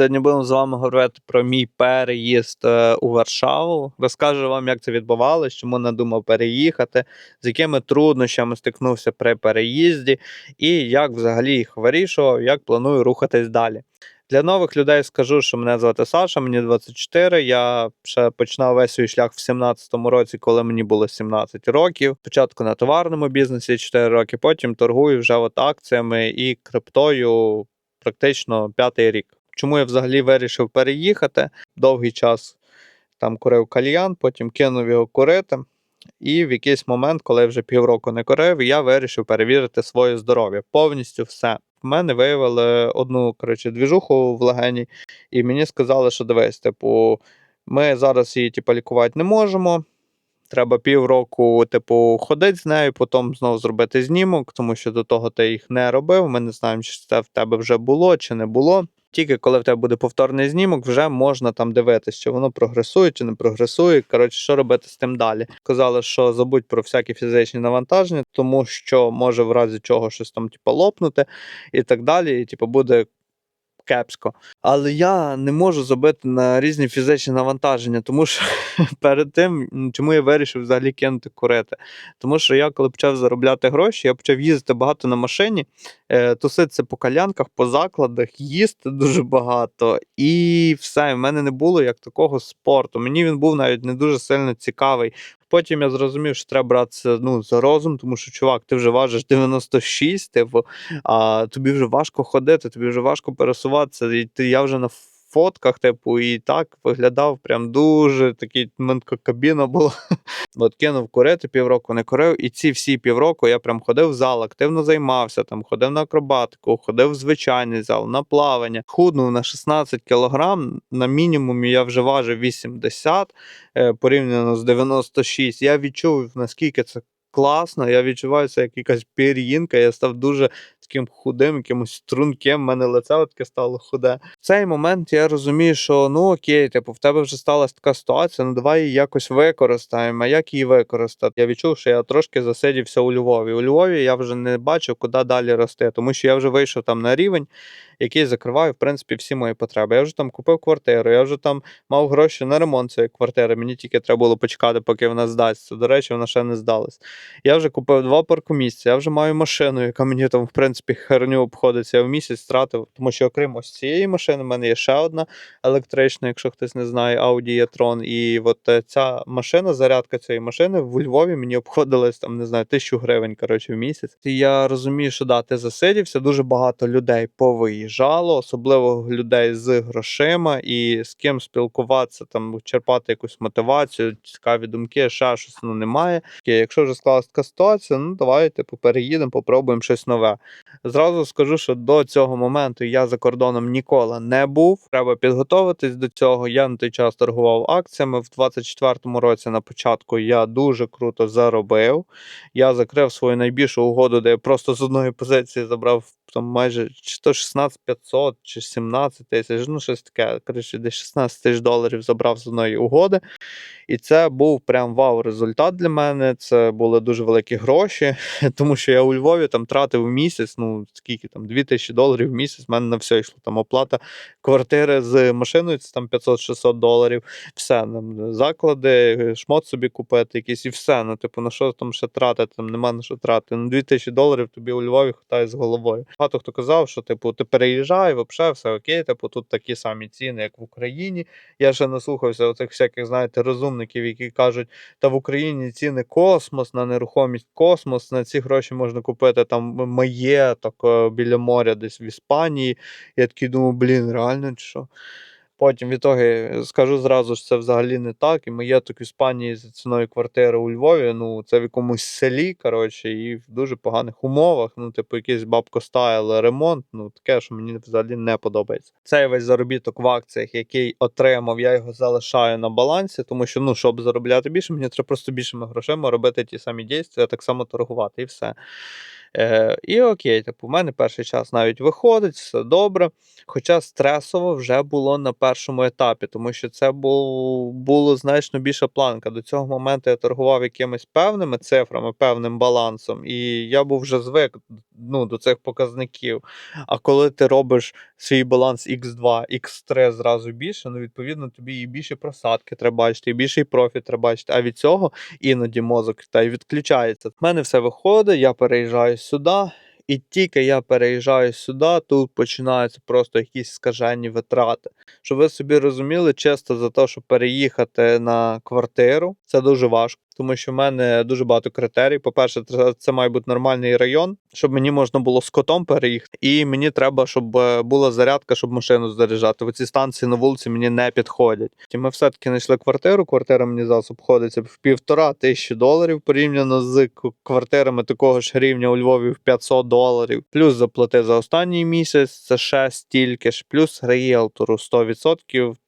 Сьогодні будемо з вами говорити про мій переїзд е, у Варшаву. Розкажу вам, як це відбувалося, чому надумав переїхати, з якими труднощами стикнувся при переїзді, і як взагалі їх вирішував, як планую рухатись далі. Для нових людей скажу, що мене звати Саша, мені 24. Я ще починав весь свій шлях в 17-му році, коли мені було 17 років. Спочатку на товарному бізнесі 4 роки, потім торгую вже от акціями і криптою практично п'ятий рік. Чому я взагалі вирішив переїхати? Довгий час там курив кальян, потім кинув його курити. І в якийсь момент, коли я вже півроку не курив, я вирішив перевірити своє здоров'я. Повністю все. В мене виявили одну коротше, двіжуху в легені, і мені сказали, що дивись, типу, ми зараз її типу, лікувати не можемо. Треба півроку, типу, ходити з нею, потім знову зробити знімок, тому що до того ти їх не робив. Ми не знаємо, чи це в тебе вже було чи не було. Тільки коли в тебе буде повторний знімок, вже можна там дивитися, чи воно прогресує, чи не прогресує. Коротше, що робити з тим далі. Казали, що забудь про всякі фізичні навантаження, тому що може в разі чого щось там, типу, лопнути і так далі. І типу, буде кепсько. Але я не можу забити на різні фізичні навантаження, тому що перед тим, чому я вирішив взагалі кинути курити. Тому що я, коли почав заробляти гроші, я почав їздити багато на машині, е, туситися по калянках, по закладах, їсти дуже багато. І все, в мене не було як такого спорту. Мені він був навіть не дуже сильно цікавий. Потім я зрозумів, що треба братися ну, за розум, тому що, чувак, ти вже важиш 96, типу, а тобі вже важко ходити, тобі вже важко пересуватися. І ти, я вже на фотках, типу, і так виглядав прям дуже такий така кабіна була. От кинув курити, півроку не курив, і ці всі півроку я прям ходив в зал, активно займався, там ходив на акробатику, ходив в звичайний зал, на плавання, худнув на 16 кілограм. На мінімумі я вже важив 80 е, порівняно з 96. Я відчув, наскільки це класно. Я відчуваю це як якась пір'їнка. Я став дуже таким худим, якимось струнким, в мене лице таке стало худе. В цей момент я розумію, що ну окей, типу, в тебе вже сталася така ситуація, ну давай її якось використаємо. А як її використати? Я відчув, що я трошки засидівся у Львові. У Львові я вже не бачив, куди далі рости, тому що я вже вийшов там на рівень, який закриває, в принципі, всі мої потреби. Я вже там купив квартиру, я вже там мав гроші на ремонт цієї квартири. Мені тільки треба було почекати, поки вона здасться. До речі, вона ще не здалась. Я вже купив два паркомісця, я вже маю машину, яка мені там, в принципі, херню обходиться. В місяць стратив, тому що окрім ось цієї машини, в мене є ще одна електрична, якщо хтось не знає, Audi e-tron. І от е, ця машина, зарядка цієї машини в Львові мені обходилась там, не знаю, тисячу гривень коротше, в місяць. І я розумію, що да, ти засидівся, дуже багато людей повиїжджало, особливо людей з грошима і з ким спілкуватися, там черпати якусь мотивацію, цікаві думки, ще щось ну немає. Якщо вже склалась така ситуація, ну давай типу переїдемо, попробуємо щось нове. Зразу скажу, що до цього моменту я за кордоном ніколи не був. Треба підготуватись до цього. Я на той час торгував акціями. В 24-му році на початку я дуже круто заробив. Я закрив свою найбільшу угоду, де я просто з одної позиції забрав там майже чи то 16 500, чи 17 тисяч, ну щось таке. Коротше, десь 16 тисяч доларів забрав з одної угоди. І це був прям вау результат для мене. Це були дуже великі гроші, тому що я у Львові там тратив місяць, ну скільки там 2000 доларів в місяць. в мене на все йшло. Там оплата квартири з машиною, це там 500-600 доларів. Все там заклади, шмот собі купити, якісь і все. Ну, типу, на що там ще тратити? Там нема на що тратити. Ну, 2000 доларів тобі у Львові хватає з головою. Багато хто казав, що типу ти переїжджай, взагалі все окей, типу тут такі самі ціни, як в Україні. Я ще наслухався оцих всяких, знаєте, розумників, які кажуть, та в Україні ціни космос на нерухомість, космос, на ці гроші можна купити там маєток так біля моря, десь в Іспанії. Я такий думаю, блін, реально чи що? Потім в ітогі скажу зразу, що це взагалі не так. І маєток в Іспанії за ціною квартири у Львові. Ну, це в якомусь селі, коротше, і в дуже поганих умовах. Ну, типу, якийсь бабко стайл ремонт. Ну, таке, що мені взагалі не подобається. Цей весь заробіток в акціях, який отримав, я його залишаю на балансі, тому що, ну, щоб заробляти більше, мені треба просто більшими грошима робити ті самі дії, а так само торгувати і все. Е, І окей, типу, у мене перший час навіть виходить, все добре. Хоча стресово вже було на першому етапі, тому що це було, було значно більша планка. До цього моменту я торгував якимись певними цифрами, певним балансом, і я був вже звик ну, до цих показників. А коли ти робиш свій баланс X2, X3 зразу більше, ну відповідно тобі і більше просадки треба бачити, і більший профіт треба бачити. А від цього іноді мозок та й відключається. В мене все виходить, я переїжджаю сюди. І тільки я переїжджаю сюди, тут починаються просто якісь скажені витрати. Щоб ви собі розуміли, чисто за те, щоб переїхати на квартиру, це дуже важко, тому що в мене дуже багато критерій. По-перше, це- має бути нормальний район, щоб мені можна було з котом переїхати. І мені треба, щоб е, була зарядка, щоб машину заряджати. Оці станції на вулиці мені не підходять. І ми все-таки знайшли квартиру. Квартира мені зараз обходиться в півтора тисячі доларів порівняно з квартирами такого ж рівня у Львові в 500 доларів. Плюс заплати за останній місяць, це ще стільки ж, плюс реєлтору 100%.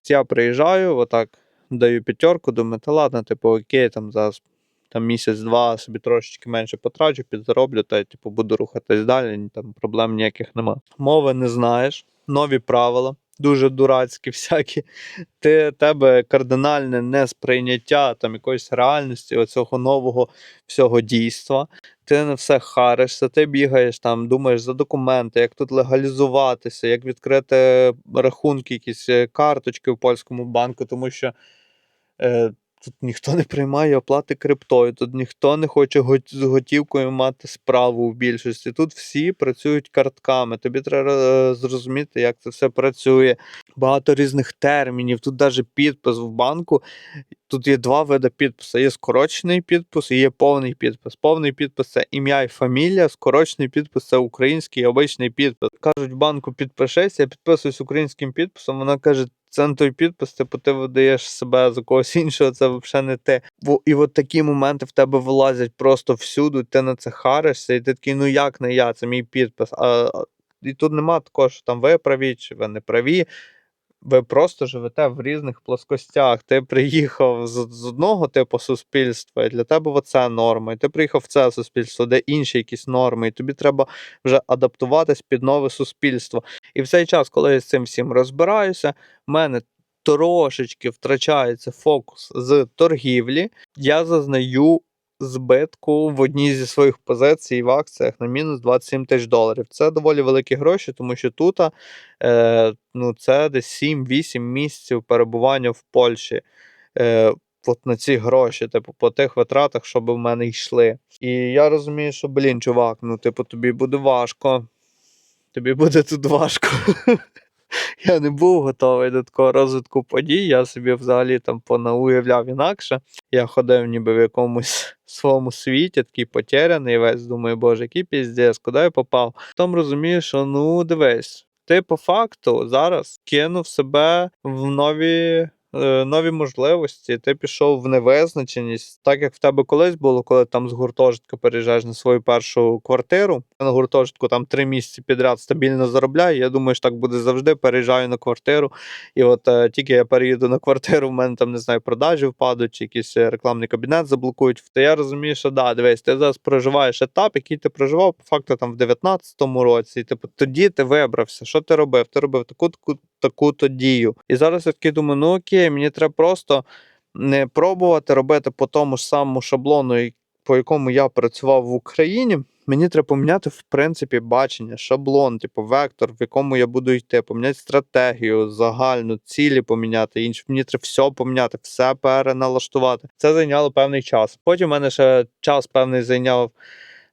Я приїжджаю, отак даю п'ятерку, думаю, та ладно, типу, окей, там зараз там місяць-два собі трошечки менше потрачу, підзароблю, та типу буду рухатись далі, там проблем ніяких нема. Мови не знаєш, нові правила, дуже дурацькі всякі. Ти тебе кардинальне несприйняття там якоїсь реальності, оцього нового всього дійства. Ти на все харишся, ти бігаєш там, думаєш за документи, як тут легалізуватися, як відкрити рахунки, якісь е, карточки в польському банку, тому що е, тут ніхто не приймає оплати криптою, тут ніхто не хоче з готівкою мати справу в більшості. Тут всі працюють картками. Тобі треба е, зрозуміти, як це все працює. Багато різних термінів. Тут навіть підпис в банку. Тут є два види підпису. Є скорочений підпис і є повний підпис. Повний підпис це ім'я і фамілія, скорочений підпис це український обичний підпис. Кажуть, банку підпишись, я підписуюсь українським підписом. Вона каже, це не той підпис, типу ти видаєш себе за когось іншого, це взагалі не ти. І от такі моменти в тебе вилазять просто всюди, ти на це харишся, і ти такий, ну як не я, це мій підпис. А- і тут нема такого, що там ви праві чи ви не праві. Ви просто живете в різних плоскостях. Ти приїхав з, з одного типу суспільства, і для тебе оце норма. І ти приїхав в це суспільство, де інші якісь норми, і тобі треба вже адаптуватись під нове суспільство. І в цей час, коли я з цим всім розбираюся, в мене трошечки втрачається фокус з торгівлі. Я зазнаю збитку в одній зі своїх позицій в акціях на мінус 27 тисяч доларів. Це доволі великі гроші, тому що тут е, ну, це десь 7-8 місяців перебування в Польщі. Е, От на ці гроші, типу, по тих витратах, щоб в мене йшли. І я розумію, що, блін, чувак, ну, типу, тобі буде важко. Тобі буде тут важко. Я не був готовий до такого розвитку подій. Я собі взагалі там понауявляв інакше. Я ходив ніби в якомусь своєму світі, такий потеряний весь. Думаю, боже, який піздець, куди я попав? Потім розумію, що ну дивись, ти по факту зараз кинув себе в нові. Е, Нові можливості, ти пішов в невизначеність, так як в тебе колись було, коли там з гуртожитка переїжджаєш на свою першу квартиру. На гуртожитку там три місяці підряд стабільно заробляю. Я думаю, що так буде завжди. Переїжджаю на квартиру. І от е, тільки я переїду на квартиру, в мене там не знаю, продажі впадуть, чи якийсь е, рекламний кабінет заблокують. То я розумію, що да, дивись, ти зараз проживаєш етап, який ти проживав по факту там в 19-му році. І, типу, тоді ти вибрався. Що ти робив? Ти робив таку таку таку-то дію. І зараз я такий думаю, ну окей, мені треба просто не пробувати робити по тому ж самому шаблону, по якому я працював в Україні. Мені треба поміняти, в принципі, бачення, шаблон, типу, вектор, в якому я буду йти, поміняти стратегію, загальну, цілі поміняти, інше. Мені треба все поміняти, все переналаштувати. Це зайняло певний час. Потім в мене ще час певний зайняв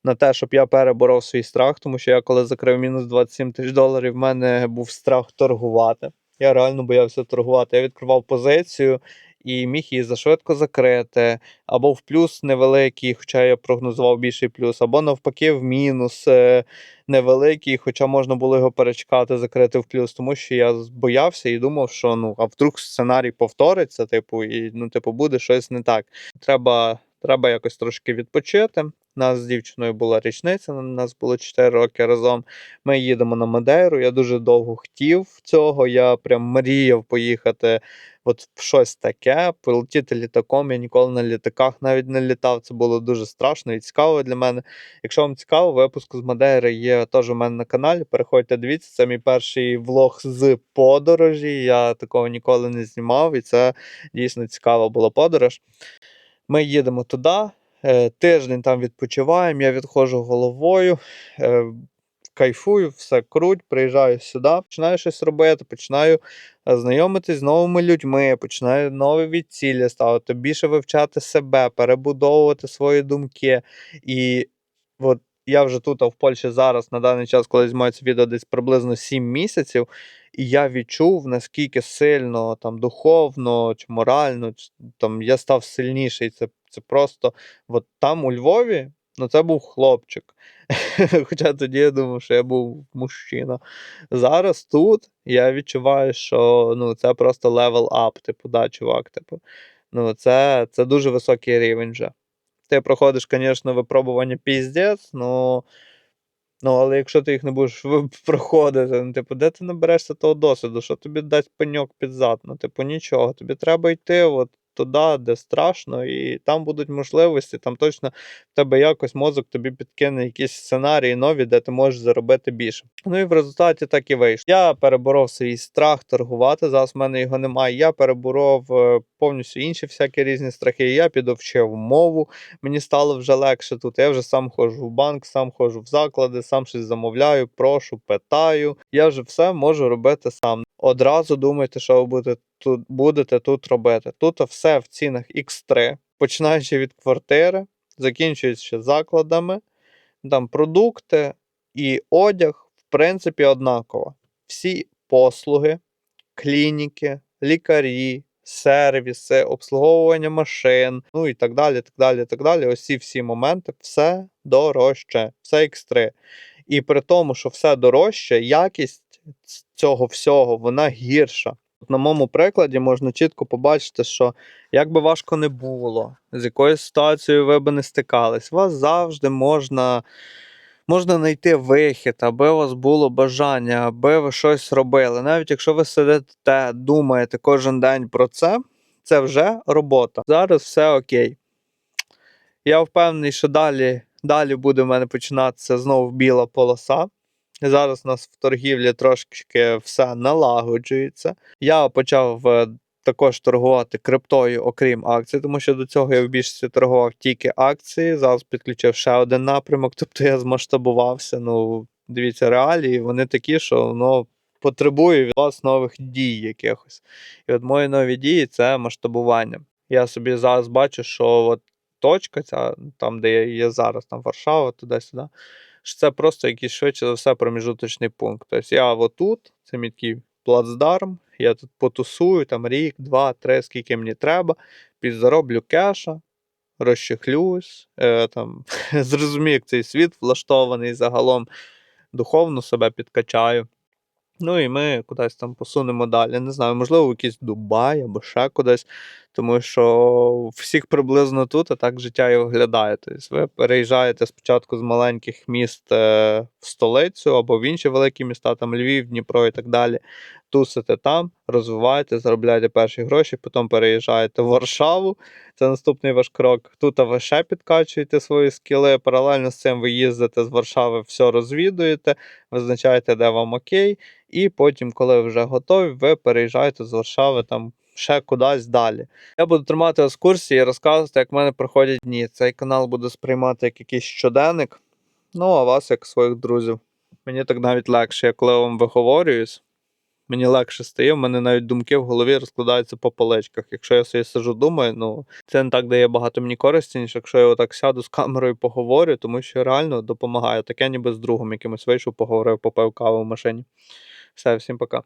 на те, щоб я переборов свій страх, тому що я коли закрив мінус 27 тисяч доларів, в мене був страх торгувати. Я реально боявся торгувати. Я відкривав позицію і міг її зашвидко закрити, або в плюс невеликий, хоча я прогнозував більший плюс, або навпаки в мінус е, невеликий, хоча можна було його перечекати, закрити в плюс, тому що я боявся і думав, що ну а вдруг сценарій повториться, типу, і ну, типу, буде щось не так. Треба, треба якось трошки відпочити. Нас з дівчиною була річниця, у нас було 4 роки разом. Ми їдемо на Мадейру. Я дуже довго хотів цього. Я прям мріяв поїхати от в щось таке, полетіти літаком. Я ніколи на літаках навіть не літав. Це було дуже страшно і цікаво для мене. Якщо вам цікаво, випуск з Мадейри є теж у мене на каналі. Переходьте, дивіться, це мій перший влог з подорожі. Я такого ніколи не знімав, і це дійсно цікава була подорож. Ми їдемо туди. Е, тиждень там відпочиваємо, я відходжу головою, е, кайфую, все круть, приїжджаю сюди, починаю щось робити, починаю е, знайомитись з новими людьми, починаю нові відцілля ставити, більше вивчати себе, перебудовувати свої думки. І от я вже тут, в Польщі зараз, на даний час, коли знімаю відео, десь приблизно 7 місяців, і я відчув, наскільки сильно там духовно чи морально, там я став сильніший. Це, це просто от там у Львові, ну це був хлопчик. Хоча тоді я думав, що я був мужчина. Зараз тут я відчуваю, що ну, це просто level up, типу, да, чувак. Типу. Ну, це, це дуже високий рівень вже. Ти проходиш, звісно, випробування піздець, ну. Ну, але якщо ти їх не будеш проходити, ну, типу, де ти наберешся того досвіду? Що тобі дасть пеньок під зад? Ну, типу, нічого. Тобі треба йти от туди, де страшно, і там будуть можливості, там точно в тебе якось мозок тобі підкине якісь сценарії нові, де ти можеш заробити більше. Ну і в результаті так і вийшло. Я переборов свій страх торгувати. Зараз в мене його немає. Я переборов е, повністю інші всякі різні страхи. Я підовчив мову. Мені стало вже легше тут. Я вже сам ходжу в банк, сам ходжу в заклади, сам щось замовляю, прошу, питаю. Я вже все можу робити сам. Одразу думайте, що ви будете тут, будете тут робити. Тут все в цінах X3, починаючи від квартири, закінчуючи закладами, там продукти і одяг, в принципі, однаково. Всі послуги, клініки, лікарі, сервіси, обслуговування машин, ну і так далі. так далі, так далі. Ці всі моменти, все дорожче, все X3. І при тому, що все дорожче, якість цього всього вона гірша. На моєму прикладі можна чітко побачити, що як би важко не було, з якоюсь ситуацією ви би не стикались, вас завжди можна, можна знайти вихід, аби у вас було бажання, аби ви щось робили. Навіть якщо ви сидите, думаєте кожен день про це, це вже робота. Зараз все окей. Я впевнений, що далі, далі буде в мене починатися знову біла полоса. Зараз у нас в торгівлі трошки все налагоджується. Я почав е, також торгувати криптою, окрім акцій, тому що до цього я в більшості торгував тільки акції. Зараз підключив ще один напрямок, тобто я змасштабувався. Ну, дивіться, реалії, вони такі, що воно потребує від вас нових дій якихось. І от мої нові дії це масштабування. Я собі зараз бачу, що от точка, ця, там, де я є зараз, там Варшава, туди-сюди, що це просто якийсь швидше за все проміжуточний пункт. Тобто я отут, це мій такий плацдарм, я тут потусую там рік, два, три, скільки мені треба, підзароблю кеша, розчехлюсь, е, там, зрозумію, як цей світ влаштований загалом, духовно себе підкачаю. Ну і ми кудись там посунемо далі. Не знаю, можливо, в якийсь Дубай або ще кудись, тому що всіх приблизно тут, а так життя і виглядає. Тобто ви переїжджаєте спочатку з маленьких міст е, в столицю або в інші великі міста, там Львів, Дніпро і так далі. Тусите там, розвиваєте, заробляєте перші гроші, потім переїжджаєте в Варшаву. Це наступний ваш крок. Тут ви ще підкачуєте свої скіли. Паралельно з цим ви їздите з Варшави, все розвідуєте, визначаєте, де вам окей. І потім, коли вже готові, ви переїжджаєте з Варшави там ще кудись далі. Я буду тримати вас в курсі і розказувати, як в мене проходять дні. Цей канал буду сприймати як якийсь щоденник. Ну, а вас як своїх друзів. Мені так навіть легше, я коли вам виговорююсь. Мені легше стає, в мене навіть думки в голові розкладаються по поличках. Якщо я собі сижу, думаю, ну це не так дає багато мені користі, ніж якщо я отак сяду з камерою поговорю, тому що реально допомагає. Таке ніби з другом якимось вийшов, поговорив, попив каву в машині. Все, всім пока.